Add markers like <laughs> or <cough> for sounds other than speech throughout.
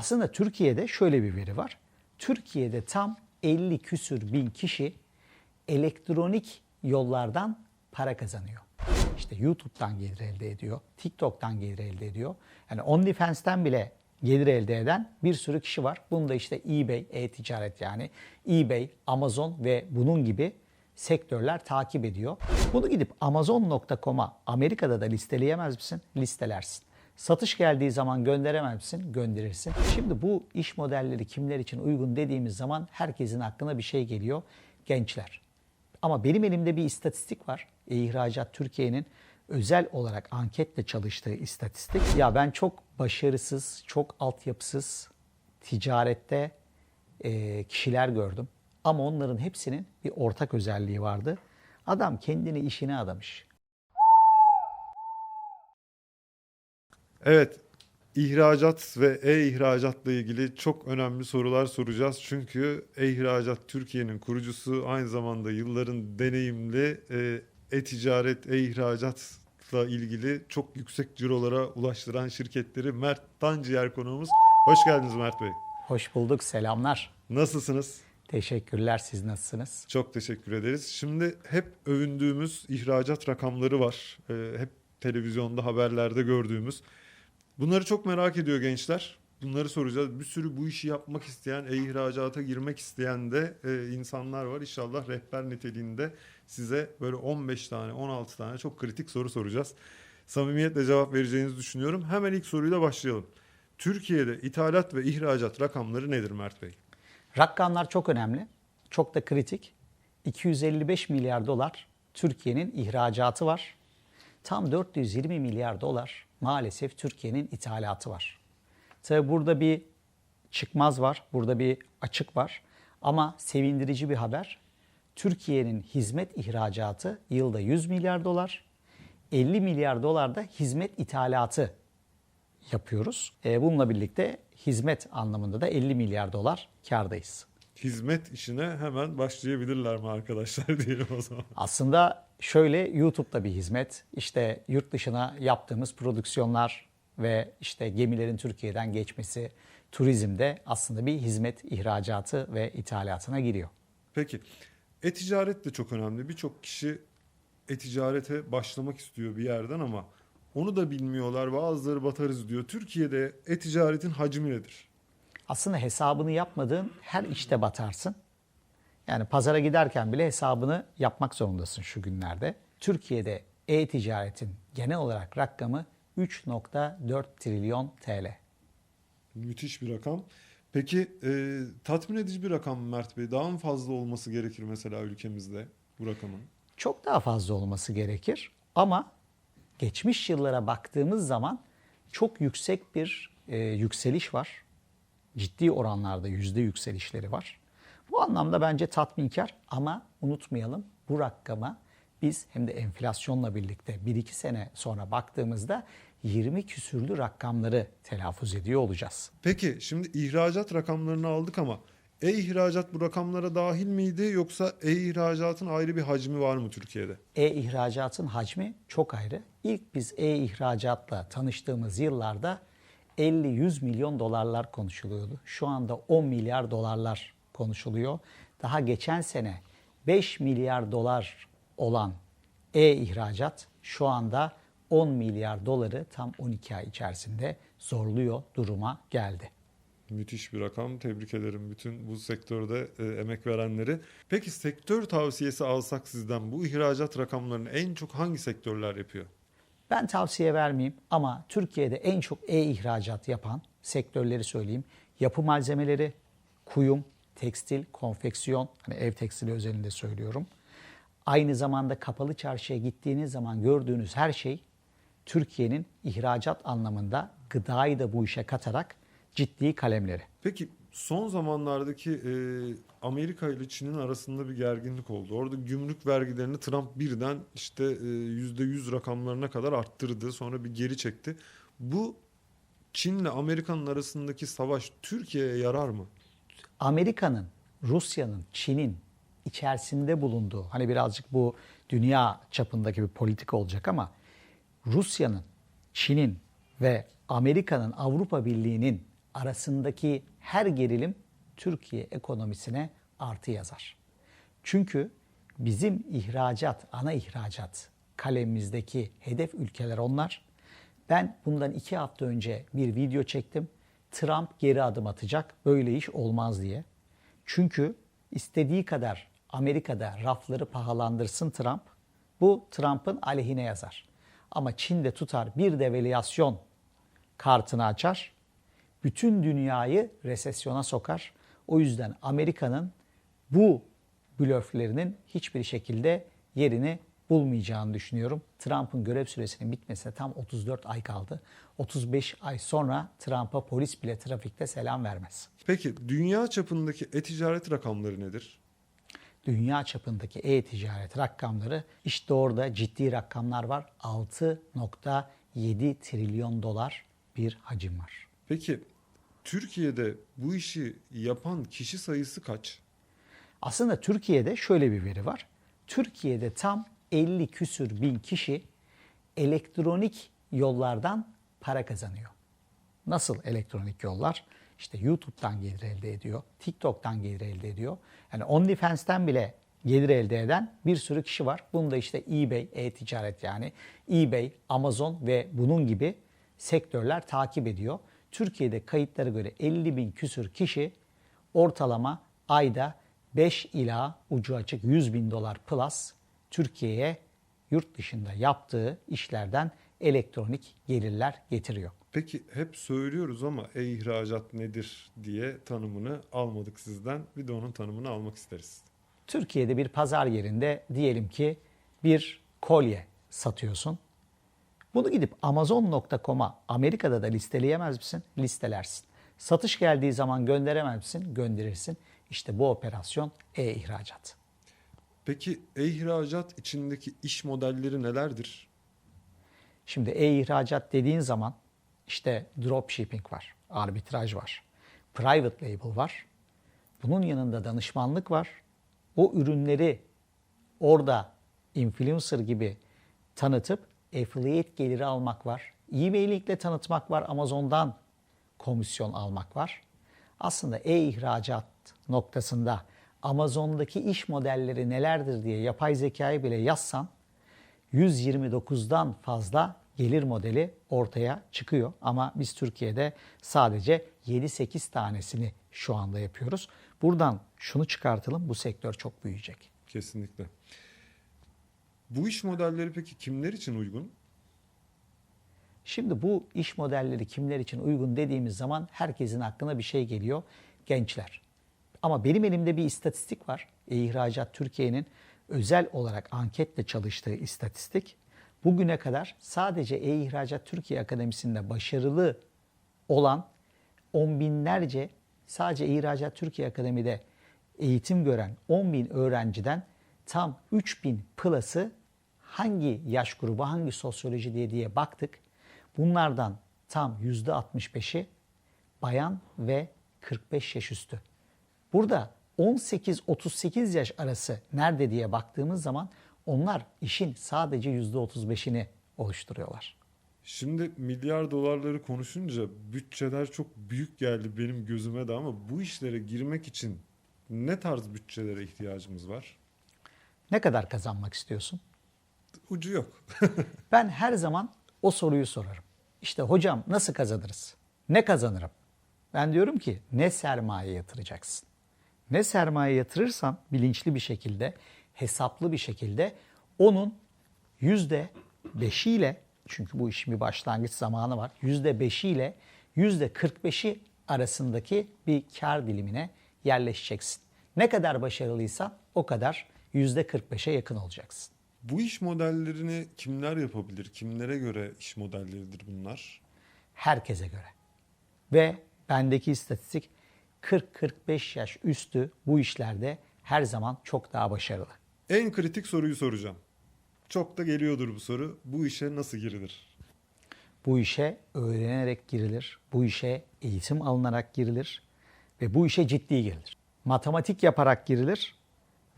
Aslında Türkiye'de şöyle bir veri var. Türkiye'de tam 50 küsür bin kişi elektronik yollardan para kazanıyor. İşte YouTube'dan gelir elde ediyor, TikTok'tan gelir elde ediyor. Yani OnlyFans'ten bile gelir elde eden bir sürü kişi var. Bunda işte eBay, e-ticaret yani eBay, Amazon ve bunun gibi sektörler takip ediyor. Bunu gidip Amazon.com'a Amerika'da da listeleyemez misin? Listelersin. Satış geldiği zaman gönderemez misin? Gönderirsin. Şimdi bu iş modelleri kimler için uygun dediğimiz zaman herkesin aklına bir şey geliyor. Gençler. Ama benim elimde bir istatistik var. E-İhracat Türkiye'nin özel olarak anketle çalıştığı istatistik. Ya ben çok başarısız, çok altyapısız ticarette e, kişiler gördüm. Ama onların hepsinin bir ortak özelliği vardı. Adam kendini işine adamış. Evet, ihracat ve e-ihracatla ilgili çok önemli sorular soracağız. Çünkü e-ihracat Türkiye'nin kurucusu aynı zamanda yılların deneyimli e, e-ticaret, e-ihracatla ilgili çok yüksek cirolara ulaştıran şirketleri Mert Tanciyer konuğumuz. Hoş geldiniz Mert Bey. Hoş bulduk, selamlar. Nasılsınız? Teşekkürler, siz nasılsınız? Çok teşekkür ederiz. Şimdi hep övündüğümüz ihracat rakamları var. Ee, hep televizyonda, haberlerde gördüğümüz. Bunları çok merak ediyor gençler. Bunları soracağız. Bir sürü bu işi yapmak isteyen, e-ihracata girmek isteyen de e, insanlar var. İnşallah rehber niteliğinde size böyle 15 tane, 16 tane çok kritik soru soracağız. Samimiyetle cevap vereceğinizi düşünüyorum. Hemen ilk soruyla başlayalım. Türkiye'de ithalat ve ihracat rakamları nedir Mert Bey? Rakamlar çok önemli, çok da kritik. 255 milyar dolar Türkiye'nin ihracatı var. Tam 420 milyar dolar maalesef Türkiye'nin ithalatı var. Tabi burada bir çıkmaz var, burada bir açık var. Ama sevindirici bir haber. Türkiye'nin hizmet ihracatı yılda 100 milyar dolar, 50 milyar dolar da hizmet ithalatı yapıyoruz. E, bununla birlikte hizmet anlamında da 50 milyar dolar kardayız. Hizmet işine hemen başlayabilirler mi arkadaşlar <laughs> diyelim o zaman. Aslında şöyle YouTube'da bir hizmet, işte yurt dışına yaptığımız prodüksiyonlar ve işte gemilerin Türkiye'den geçmesi, turizmde aslında bir hizmet ihracatı ve ithalatına giriyor. Peki e-ticaret de çok önemli. Birçok kişi e-ticarete başlamak istiyor bir yerden ama onu da bilmiyorlar. Bazıları batarız diyor. Türkiye'de e-ticaretin hacmi nedir? Aslında hesabını yapmadığın her işte batarsın. Yani pazara giderken bile hesabını yapmak zorundasın şu günlerde. Türkiye'de e-ticaretin genel olarak rakamı 3.4 trilyon TL. Müthiş bir rakam. Peki e, tatmin edici bir rakam mı Mert Bey? Daha mı fazla olması gerekir mesela ülkemizde bu rakamın? Çok daha fazla olması gerekir ama geçmiş yıllara baktığımız zaman çok yüksek bir e, yükseliş var. Ciddi oranlarda yüzde yükselişleri var. Bu anlamda bence tatminkar ama unutmayalım bu rakama biz hem de enflasyonla birlikte 1-2 sene sonra baktığımızda 20 küsürlü rakamları telaffuz ediyor olacağız. Peki şimdi ihracat rakamlarını aldık ama e-ihracat bu rakamlara dahil miydi yoksa e-ihracatın ayrı bir hacmi var mı Türkiye'de? E-ihracatın hacmi çok ayrı. İlk biz e-ihracatla tanıştığımız yıllarda 50-100 milyon dolarlar konuşuluyordu. Şu anda 10 milyar dolarlar konuşuluyor. Daha geçen sene 5 milyar dolar olan e-ihracat şu anda 10 milyar doları tam 12 ay içerisinde zorluyor duruma geldi. Müthiş bir rakam. Tebrik ederim bütün bu sektörde e, emek verenleri. Peki sektör tavsiyesi alsak sizden bu ihracat rakamlarını en çok hangi sektörler yapıyor? Ben tavsiye vermeyeyim ama Türkiye'de en çok e-ihracat yapan sektörleri söyleyeyim. Yapı malzemeleri, kuyum, tekstil, konfeksiyon, hani ev tekstili özelinde söylüyorum. Aynı zamanda kapalı çarşıya gittiğiniz zaman gördüğünüz her şey Türkiye'nin ihracat anlamında gıdayı da bu işe katarak ciddi kalemleri. Peki son zamanlardaki e, Amerika ile Çin'in arasında bir gerginlik oldu. Orada gümrük vergilerini Trump birden işte e, %100 rakamlarına kadar arttırdı. Sonra bir geri çekti. Bu Çin'le Amerika'nın arasındaki savaş Türkiye'ye yarar mı? Amerika'nın, Rusya'nın, Çin'in içerisinde bulunduğu hani birazcık bu dünya çapındaki bir politika olacak ama Rusya'nın, Çin'in ve Amerika'nın Avrupa Birliği'nin arasındaki her gerilim Türkiye ekonomisine artı yazar. Çünkü bizim ihracat, ana ihracat kalemimizdeki hedef ülkeler onlar. Ben bundan iki hafta önce bir video çektim. Trump geri adım atacak, böyle iş olmaz diye. Çünkü istediği kadar Amerika'da rafları pahalandırsın Trump, bu Trump'ın aleyhine yazar. Ama Çin'de tutar bir devalüasyon kartını açar, bütün dünyayı resesyona sokar. O yüzden Amerika'nın bu blöflerinin hiçbir şekilde yerini bulmayacağını düşünüyorum. Trump'ın görev süresinin bitmesine tam 34 ay kaldı. 35 ay sonra Trump'a polis bile trafikte selam vermez. Peki dünya çapındaki e-ticaret rakamları nedir? Dünya çapındaki e-ticaret rakamları işte orada ciddi rakamlar var. 6.7 trilyon dolar bir hacim var. Peki Türkiye'de bu işi yapan kişi sayısı kaç? Aslında Türkiye'de şöyle bir veri var. Türkiye'de tam 50 küsür bin kişi elektronik yollardan para kazanıyor. Nasıl elektronik yollar? İşte YouTube'dan gelir elde ediyor, TikTok'tan gelir elde ediyor. Yani OnlyFans'ten bile gelir elde eden bir sürü kişi var. Bunda işte eBay, e-ticaret yani eBay, Amazon ve bunun gibi sektörler takip ediyor. Türkiye'de kayıtlara göre 50 bin küsür kişi ortalama ayda 5 ila ucu açık 100 bin dolar plus Türkiye'ye yurt dışında yaptığı işlerden elektronik gelirler getiriyor. Peki hep söylüyoruz ama e-ihracat nedir diye tanımını almadık sizden. Bir de onun tanımını almak isteriz. Türkiye'de bir pazar yerinde diyelim ki bir kolye satıyorsun. Bunu gidip Amazon.com'a Amerika'da da listeleyemez misin? Listelersin. Satış geldiği zaman gönderemez misin? Gönderirsin. İşte bu operasyon e-ihracat. Peki e-ihracat içindeki iş modelleri nelerdir? Şimdi e-ihracat dediğin zaman işte dropshipping var, arbitraj var, private label var. Bunun yanında danışmanlık var. O ürünleri orada influencer gibi tanıtıp affiliate geliri almak var. E-mail tanıtmak var. Amazon'dan komisyon almak var. Aslında e-ihracat noktasında Amazon'daki iş modelleri nelerdir diye yapay zekayı bile yazsan 129'dan fazla gelir modeli ortaya çıkıyor. Ama biz Türkiye'de sadece 7-8 tanesini şu anda yapıyoruz. Buradan şunu çıkartalım bu sektör çok büyüyecek. Kesinlikle. Bu iş modelleri peki kimler için uygun? Şimdi bu iş modelleri kimler için uygun dediğimiz zaman herkesin aklına bir şey geliyor. Gençler. Ama benim elimde bir istatistik var. E-İhracat Türkiye'nin özel olarak anketle çalıştığı istatistik. Bugüne kadar sadece E-İhracat Türkiye Akademisi'nde başarılı olan on binlerce sadece E-İhracat Türkiye Akademi'de eğitim gören 10 bin öğrenciden tam 3 bin plus'ı hangi yaş grubu, hangi sosyoloji diye diye baktık. Bunlardan tam %65'i bayan ve 45 yaş üstü. Burada 18-38 yaş arası nerede diye baktığımız zaman onlar işin sadece %35'ini oluşturuyorlar. Şimdi milyar dolarları konuşunca bütçeler çok büyük geldi benim gözüme de ama bu işlere girmek için ne tarz bütçelere ihtiyacımız var? Ne kadar kazanmak istiyorsun? Ucu yok. <laughs> Ben her zaman o soruyu sorarım. İşte hocam nasıl kazanırız? Ne kazanırım? Ben diyorum ki ne sermaye yatıracaksın? Ne sermaye yatırırsan bilinçli bir şekilde, hesaplı bir şekilde onun yüzde beşiyle çünkü bu işin bir başlangıç zamanı var. Yüzde beşiyle yüzde kırk beşi arasındaki bir kar dilimine yerleşeceksin. Ne kadar başarılıysan o kadar yüzde kırk beşe yakın olacaksın. Bu iş modellerini kimler yapabilir? Kimlere göre iş modelleridir bunlar? herkese göre. Ve bendeki istatistik 40-45 yaş üstü bu işlerde her zaman çok daha başarılı. En kritik soruyu soracağım. Çok da geliyordur bu soru. Bu işe nasıl girilir? Bu işe öğrenerek girilir, bu işe eğitim alınarak girilir ve bu işe ciddi girilir. Matematik yaparak girilir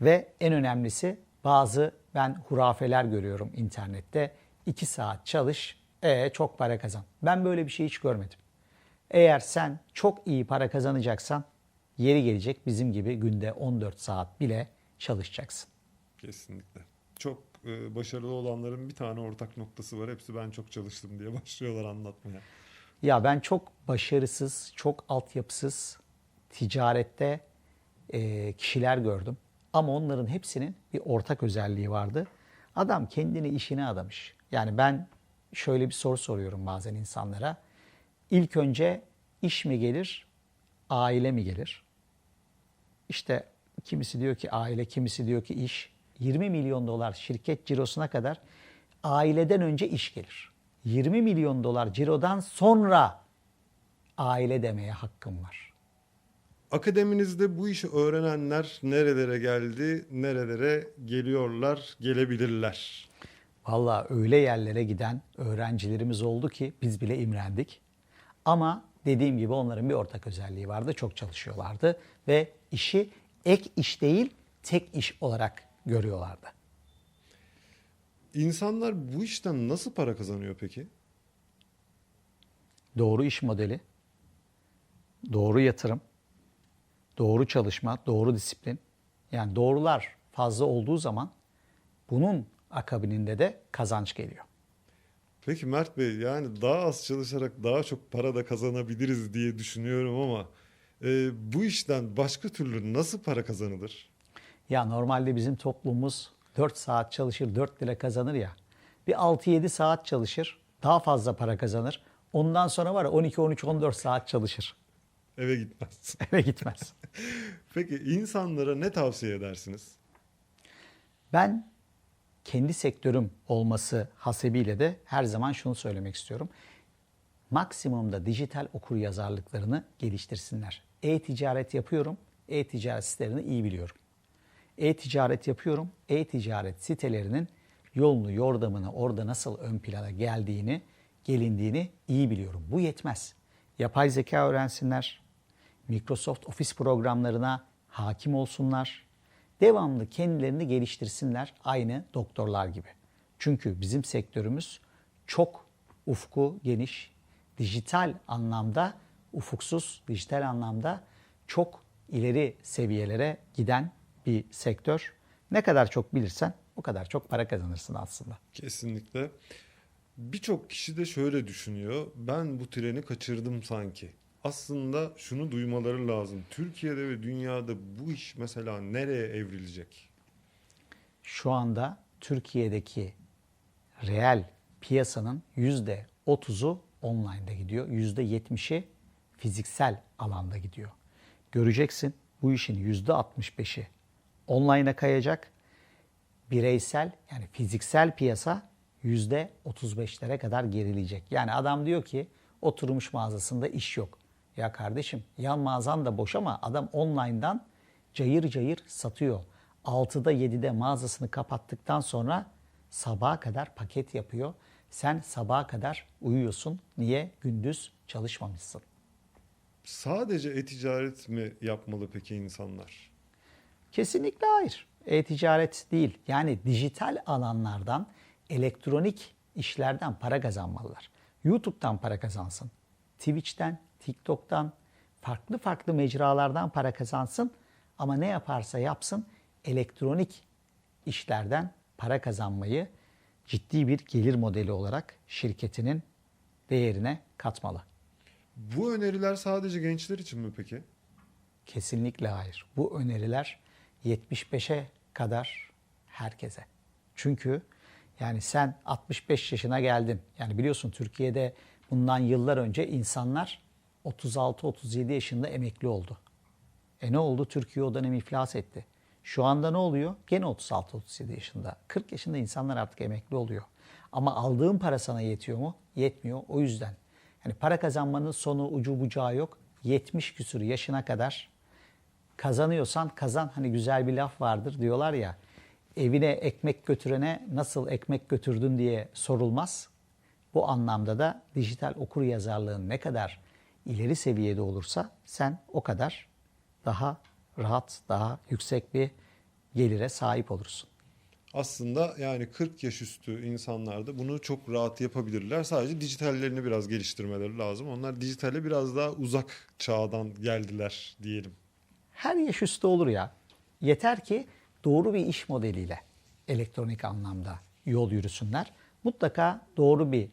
ve en önemlisi bazı ben hurafeler görüyorum internette. 2 saat çalış, e çok para kazan. Ben böyle bir şey hiç görmedim. Eğer sen çok iyi para kazanacaksan yeri gelecek bizim gibi günde 14 saat bile çalışacaksın. Kesinlikle. Çok e, başarılı olanların bir tane ortak noktası var. Hepsi ben çok çalıştım diye <laughs> başlıyorlar anlatmaya. Ya ben çok başarısız, çok altyapısız ticarette e, kişiler gördüm. Ama onların hepsinin bir ortak özelliği vardı. Adam kendini işine adamış. Yani ben şöyle bir soru soruyorum bazen insanlara. İlk önce iş mi gelir, aile mi gelir? İşte kimisi diyor ki aile, kimisi diyor ki iş. 20 milyon dolar şirket cirosuna kadar aileden önce iş gelir. 20 milyon dolar cirodan sonra aile demeye hakkım var. Akademinizde bu işi öğrenenler nerelere geldi, nerelere geliyorlar, gelebilirler. Valla öyle yerlere giden öğrencilerimiz oldu ki biz bile imrendik. Ama dediğim gibi onların bir ortak özelliği vardı. Çok çalışıyorlardı ve işi ek iş değil tek iş olarak görüyorlardı. İnsanlar bu işten nasıl para kazanıyor peki? Doğru iş modeli, doğru yatırım, doğru çalışma, doğru disiplin. Yani doğrular fazla olduğu zaman bunun akabininde de kazanç geliyor. Peki Mert Bey yani daha az çalışarak daha çok para da kazanabiliriz diye düşünüyorum ama e, bu işten başka türlü nasıl para kazanılır? Ya normalde bizim toplumumuz 4 saat çalışır 4 lira kazanır ya. Bir 6-7 saat çalışır daha fazla para kazanır. Ondan sonra var ya 12-13-14 saat çalışır. Eve gitmez. <laughs> Eve gitmez. Peki insanlara ne tavsiye edersiniz? Ben kendi sektörüm olması hasebiyle de her zaman şunu söylemek istiyorum. Maksimumda dijital okur yazarlıklarını geliştirsinler. E-ticaret yapıyorum. E-ticaret sitelerini iyi biliyorum. E-ticaret yapıyorum. E-ticaret sitelerinin yolunu, yordamını, orada nasıl ön plana geldiğini, gelindiğini iyi biliyorum. Bu yetmez. Yapay zeka öğrensinler. Microsoft Office programlarına hakim olsunlar. Devamlı kendilerini geliştirsinler aynı doktorlar gibi. Çünkü bizim sektörümüz çok ufku geniş, dijital anlamda ufuksuz, dijital anlamda çok ileri seviyelere giden bir sektör. Ne kadar çok bilirsen o kadar çok para kazanırsın aslında. Kesinlikle. Birçok kişi de şöyle düşünüyor. Ben bu treni kaçırdım sanki. Aslında şunu duymaları lazım. Türkiye'de ve dünyada bu iş mesela nereye evrilecek? Şu anda Türkiye'deki reel piyasanın yüzde 30'u online'da gidiyor. Yüzde 70'i fiziksel alanda gidiyor. Göreceksin bu işin yüzde 65'i online'a kayacak. Bireysel yani fiziksel piyasa yüzde 35'lere kadar gerileyecek. Yani adam diyor ki oturmuş mağazasında iş yok. Ya kardeşim yan mağazan da boş ama adam online'dan cayır cayır satıyor. 6'da 7'de mağazasını kapattıktan sonra sabaha kadar paket yapıyor. Sen sabaha kadar uyuyorsun. Niye? Gündüz çalışmamışsın. Sadece e-ticaret mi yapmalı peki insanlar? Kesinlikle hayır. E-ticaret değil. Yani dijital alanlardan, elektronik işlerden para kazanmalılar. YouTube'dan para kazansın. Twitch'ten, TikTok'tan, farklı farklı mecralardan para kazansın. Ama ne yaparsa yapsın elektronik işlerden para kazanmayı ciddi bir gelir modeli olarak şirketinin değerine katmalı. Bu öneriler sadece gençler için mi peki? Kesinlikle hayır. Bu öneriler 75'e kadar herkese. Çünkü yani sen 65 yaşına geldin. Yani biliyorsun Türkiye'de bundan yıllar önce insanlar 36-37 yaşında emekli oldu. E ne oldu? Türkiye o dönem iflas etti. Şu anda ne oluyor? Gene 36-37 yaşında. 40 yaşında insanlar artık emekli oluyor. Ama aldığın para sana yetiyor mu? Yetmiyor. O yüzden. Yani para kazanmanın sonu ucu bucağı yok. 70 küsur yaşına kadar kazanıyorsan kazan. Hani güzel bir laf vardır diyorlar ya. Evine ekmek götürene nasıl ekmek götürdün diye sorulmaz. Bu anlamda da dijital okur yazarlığın ne kadar ileri seviyede olursa sen o kadar daha rahat, daha yüksek bir gelire sahip olursun. aslında yani 40 yaş üstü insanlar da bunu çok rahat yapabilirler. Sadece dijitallerini biraz geliştirmeleri lazım. Onlar dijitale biraz daha uzak çağdan geldiler diyelim. Her yaş üstü olur ya. Yeter ki doğru bir iş modeliyle elektronik anlamda yol yürüsünler. Mutlaka doğru bir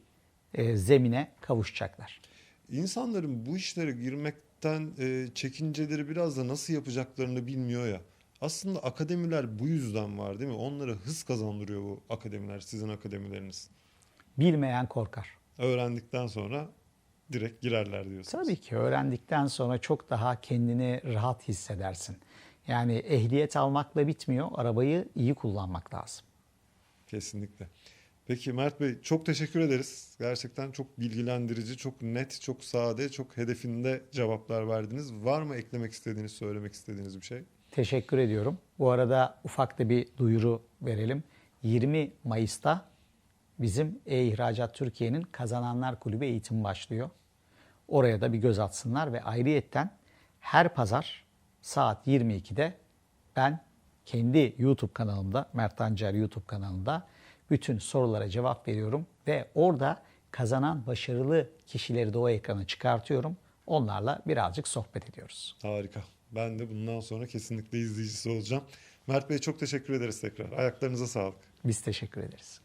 e, zemine kavuşacaklar. İnsanların bu işlere girmekten e, çekinceleri biraz da nasıl yapacaklarını bilmiyor ya. Aslında akademiler bu yüzden var değil mi? Onlara hız kazandırıyor bu akademiler, sizin akademileriniz. Bilmeyen korkar. Öğrendikten sonra direkt girerler diyorsunuz. Tabii ki öğrendikten sonra çok daha kendini rahat hissedersin. Yani ehliyet almakla bitmiyor. Arabayı iyi kullanmak lazım. Kesinlikle. Peki Mert Bey çok teşekkür ederiz. Gerçekten çok bilgilendirici, çok net, çok sade, çok hedefinde cevaplar verdiniz. Var mı eklemek istediğiniz, söylemek istediğiniz bir şey? Teşekkür ediyorum. Bu arada ufak da bir duyuru verelim. 20 Mayıs'ta bizim E-İhracat Türkiye'nin Kazananlar Kulübü eğitimi başlıyor. Oraya da bir göz atsınlar ve ayrıyetten her pazar saat 22'de ben kendi YouTube kanalımda, Mert Ancar YouTube kanalında bütün sorulara cevap veriyorum ve orada kazanan başarılı kişileri de o ekrana çıkartıyorum. Onlarla birazcık sohbet ediyoruz. Harika. Ben de bundan sonra kesinlikle izleyicisi olacağım. Mert Bey çok teşekkür ederiz tekrar. Ayaklarınıza sağlık. Biz teşekkür ederiz.